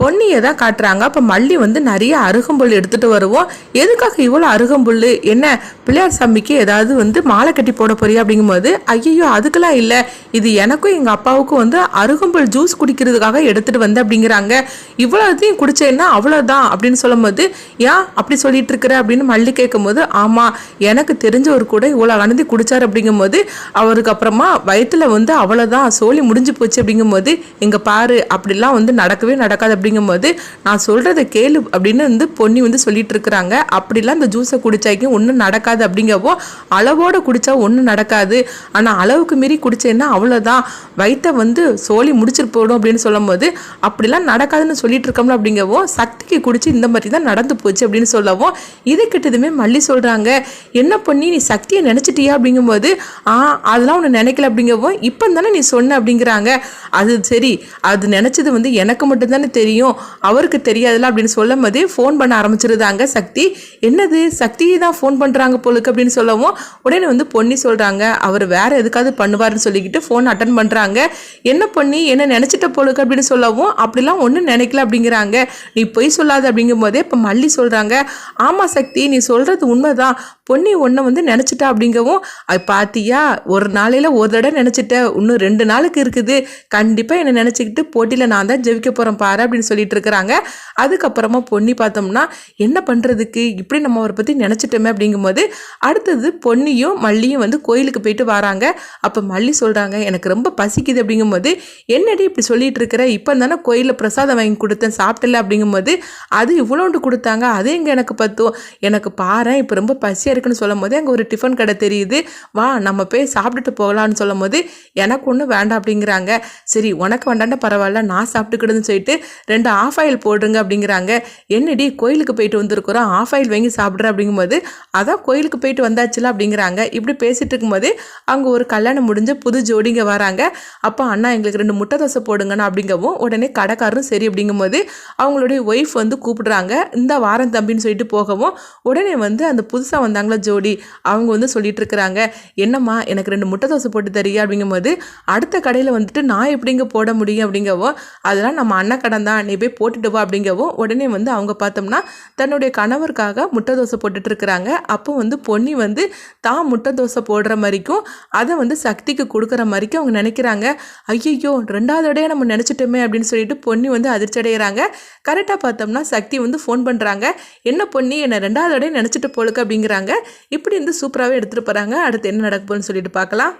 பொன்னியை தான் காட்டுறாங்க. அப்போ மல்லி வந்து நிறைய அருகம்புல் எடுத்துகிட்டு வருவோம் எதுக்காக இவ்வளோ அருகம்புல்? என்ன பிள்ளையார் சாமிக்கு ஏதாவது வந்து மாலை கட்டி போட போறியா அப்படிங்கும்போது ஐயோ அதுக்கெல்லாம் இல்லை. இது எனக்கும் எங்கள் அப்பாவுக்கும் வந்து அருகம்புல் ஜூஸ் குடிக்கிறதுக்காக எடுத்துகிட்டு வந்தேன் அப்படிங்கிறாங்க. இவ்வளோத்தையும் குடிச்சேன்னா அவ்வளோதான் அப்படின்னு சொல்லும்போது ஏன் அப்படி சொல்லிட்டு இருக்கிற? அப்படின்னு மல்லி கேட்கும்போது ஆமாம் எனக்கு தெரிஞ்சவர் கூட இவ்வளோ அனந்தி குடித்தார் அப்படிங்கும்போது அவருக்கு அப்புறமா வயிற்றில் வந்து அவ்வளோதான் சோலி முடிஞ்சு போச்சு அப்படிங்கும்போது இங்கே பாரு அப்படிலாம் வந்து நடக்கவே நடக்காது. அப்படிங்கும்போது நான் சொல்கிறத கேளு அப்படின்னு வந்து பொன்னி வந்து சொல்லிட்டு இருக்கிறாங்க அப்படிலாம் இந்த ஜூஸை குடிச்சாக்கும் ஒன்றும் நடக்காது அப்படிங்கவோ அளவோட குடித்தா ஒன்றும் நடக்காது. ஆனால் அளவுக்கு மீறி குடிச்சேன்னா அவ்வளோதான் வயித்தை வந்து சோலி முடிச்சிட்டு போடும் அப்படின்னு சொல்லும்போது அப்படிலாம் நடக்காதுன்னு சொல்லிட்டு இருக்கோம்ல அப்படிங்கவோ சக்திக்கு குடிச்சு இந்த மாதிரி தான் நடந்து போச்சு அப்படின்னு சொல்லவும் இது கிட்டதுமே மல்லி சொல்கிறாங்க என்ன பண்ணி நீ சக்தியை நினச்சிட்டியா அப்படிங்கும்போது ஆ அதெல்லாம் ஒன்று நினைக்கல அப்படிங்கவோ இப்போ தானே நீ சொன்ன அப்படிங்கிறாங்க. அது சரி அது நினச்சது வந்து எனக்கு மட்டும்தானே தெரியும். அவருக்கு தெரியாதுல்ல அப்படின்னு சொல்லும் போதே ஃபோன் பண்ண ஆரம்பிச்சிருந்தாங்க சக்தி. என்னது? சக்தியை தான் ஃபோன் பண்ணுறாங்க போலுக்கு அப்படின்னு சொல்லவும் உடனே வந்து பொன்னி சொல்கிறாங்க அவர் வேற எதுக்காவது பண்ணுவாருன்னு சொல்லிக்கிட்டு ஃபோன் அட்டன் பண்ணுறாங்க என்ன பண்ணி என்ன நினச்சிட்ட போலுக்கு? அப்படின்னு சொல்லவும் அப்படிலாம் ஒன்றும் நினைக்கல அப்படிங்கிறாங்க. நீ பொய் சொல்லாத அப்படிங்கும் போதே இப்போ மல்லி சொல்கிறாங்க ஆமாம் சக்தி நீ சொல்கிறது உண்மைதான். பொன்னி ஒன்றை வந்து நினச்சிட்டா அப்படிங்கவும் அது பார்த்தியா ஒரு நாளையில் ஒரு தடவை நினச்சிட்ட. இன்னும் ரெண்டு நாளுக்கு இருக்குது. கண்டிப்பாக என்னை நினச்சிக்கிட்டு போட்டியில் நான் தான் ஜெயிக்க போகிறேன் பாரு அப்படின்னு சொல்லிட்டு இருக்கிறாங்க அதுக்கப்புறமா பொன்னி பார்த்தோம்னா என்ன பண்ணுறதுக்கு இப்படி நம்ம அவரை பற்றி நினச்சிட்டோமே அப்படிங்கும்போது அடுத்தது பொன்னியும் மல்லியும் வந்து கோயிலுக்கு போயிட்டு வராங்க. அப்போ மல்லி சொல்கிறாங்க எனக்கு ரொம்ப பசிக்குது அப்படிங்கும்போது என்னடி இப்படி சொல்லிட்டு இருக்கிற இப்போ தானே கோயிலில் பிரசாதம் வாங்கி கொடுத்தேன் சாப்பிட்டல அப்படிங்கும்போது அது இவ்வளோண்டு கொடுத்தாங்க அது எங்கே எனக்கு பத்தும் எனக்கு பாரு இப்போ ரொம்ப பசியாக இருக்குன்னு சொல்லும் போது அங்கே ஒரு டிஃபன் கடை தெரியுது. வா நம்ம போய் சாப்பிட்டுட்டு போகலான்னு சொல்லும் போது எனக்கு ஒன்றும் வேண்டாம் அப்படிங்கிறாங்க. சரி உனக்கு வேண்டாண்டா பரவாயில்ல நான் சாப்பிட்டுக்கிடுன்னு சொல்லிட்டு ரெண்டு ஆஃப் ஆயில் போடுங்க அப்படிங்கிறாங்க. என்னடி கோயிலுக்கு போயிட்டு வந்திருக்கிறோம் ஆஃப் ஆயில் வாங்கி சாப்பிட்ற அப்படிங்கும்போது அதான் கோயிலுக்கு போயிட்டு வந்தாச்சுல அப்படிங்கிறாங்க. இப்படி பேசிட்டு இருக்கும்போது அங்கே ஒரு கல்யாணம் முடிஞ்ச புது ஜோடிங்க வராங்க. அப்போ அண்ணா எங்களுக்கு ரெண்டு முட்டை தோசை போடுங்கண்ணா அப்படிங்கவும் உடனே கடைக்காரரும் சரி அப்படிங்கும்போது அவங்களுடைய ஒய்ஃப் வந்து கூப்பிடுறாங்க. இந்த வாரம் தம்பின்னு சொல்லிட்டு போகவும் உடனே வந்து அந்த புதுசாக வந்தாங்களா ஜோடி அவங்க வந்து சொல்லிட்டு இருக்கிறாங்க. என்னம்மா எனக்கு ரெண்டு முட்டை தோசை போட்டு தரீங்க அப்படிங்கும்போது அடுத்த கடையில் வந்துட்டு நான் எப்படிங்க போட முடியும் அப்படிங்கவும் அதெல்லாம் நம்ம அண்ணன் கடன் தான். நீ போய் போட்டுட்டு வா அப்படிங்கவும் உடனே வந்து அவங்க பார்த்தோம்னா தன்னுடைய கணவருக்காக முட்டை தோசை போட்டுட்டு இருக்கிறாங்க. அப்போ வந்து பொன்னி வந்து தான் முட்டை தோசை போடுற மாதிரிக்கும் அதை வந்து சக்திக்கு கொடுக்குற மாதிரிக்கும் அவங்க நினைக்கிறாங்க. ஐயையோ ரெண்டாவது இடையே நம்ம நினச்சிட்டோமே அப்படின்னு சொல்லிட்டு பொன்னி வந்து அதிர்ச்சி அடைகிறாங்க. கரெக்டாக பார்த்தோம்னா சக்தி வந்து ஃபோன் பண்ணுறாங்க என்ன பொன்னி என்னை ரெண்டாவது இடையே நினச்சிட்டு போலுக்கு அப்படிங்கிறாங்க. இப்படி வந்து சூப்பராகவே எடுத்துகிட்டு போகிறாங்க அடுத்து என்ன நடக்க போகுதுன்னு சொல்லிட்டு பார்க்கலாம்.